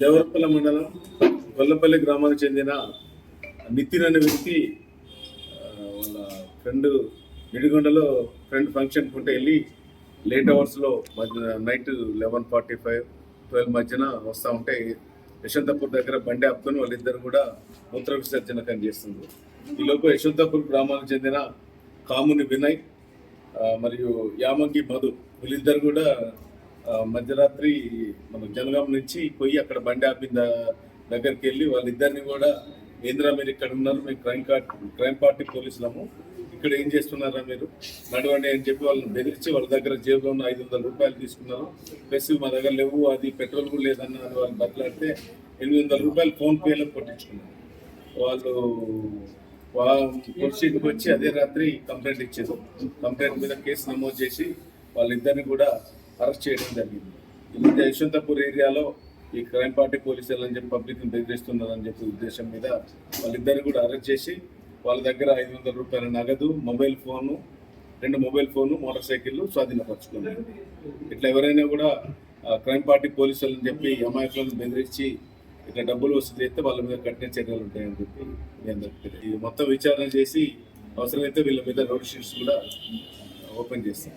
దేవరపల్లి మండలం వల్లపల్లి గ్రామానికి చెందిన నితిన్ అనే వ్యక్తి వాళ్ళ ఫ్రెండ్ నిడిగొండలో ఫ్రెండ్ ఫంక్షన్ కుంటే వెళ్ళి లేట్ అవర్స్లో night eleven forty five twelve మధ్యన వస్తూ ఉంటే యశవంతపూర్ దగ్గర బండి అప్పుకొని వాళ్ళిద్దరు కూడా మూత్ర విసర్జన కని చేస్తుంది ఈలోపు యశ్వంతపూర్ గ్రామానికి చెందిన కాముని వినయ్ మరియు యామంకి మధు వీళ్ళిద్దరు కూడా మధ్యరాత్రి మన జనగాం నుంచి పోయి అక్కడ బండి ఆపిన దగ్గరికి వెళ్ళి వాళ్ళిద్దరిని కూడా ఏంద్రా మీరు ఇక్కడ ఉన్నారు? మేము క్రైమ్ కార్డ్ క్రైమ్ పార్టీ పోలీసులము. ఇక్కడ ఏం చేస్తున్నారా మీరు? నడవండి అని చెప్పి వాళ్ళని బెదిరించి వాళ్ళ దగ్గర జేబులో ఉన్న ఐదు వందల రూపాయలు తీసుకున్నారు. ప్లస్ మా దగ్గర లేవు అది పెట్రోల్ కూడా లేదన్న వాళ్ళు బట్లాడితే ఎనిమిది వందల రూపాయలు ఫోన్ పేలో కొట్టించుకున్నారు. వాళ్ళు పొలిసీకి వచ్చి అదే రాత్రి కంప్లైంట్ ఇచ్చారు. కంప్లైంట్ మీద కేసు నమోదు చేసి వాళ్ళిద్దరిని కూడా అరెస్ట్ చేయడం జరిగింది. ఇంత యశ్వంతపూర్ ఏరియాలో ఈ క్రైమ్ పార్టీ పోలీసులు అని చెప్పి పబ్లిక్ బెదిరిస్తున్నారని చెప్పి ఉద్దేశం మీద వాళ్ళిద్దరిని కూడా అరెస్ట్ చేసి వాళ్ళ దగ్గర ఐదు వందల రూపాయల నగదు మొబైల్ ఫోను రెండు మొబైల్ ఫోను మోటార్ సైకిళ్ళు స్వాధీనపరచుకున్నారు. ఇట్లా ఎవరైనా కూడా క్రైమ్ పార్టీ పోలీసులు అని చెప్పి అమాయకులను బెదిరించి ఇట్లా డబ్బులు వసూలు చేస్తే వాళ్ళ మీద కఠిన చర్యలు ఉంటాయని చెప్పి మీ మొత్తం విచారణ చేసి అవసరమైతే వీళ్ళ మీద రోడ్ షీట్స్ కూడా ఓపెన్ చేస్తాం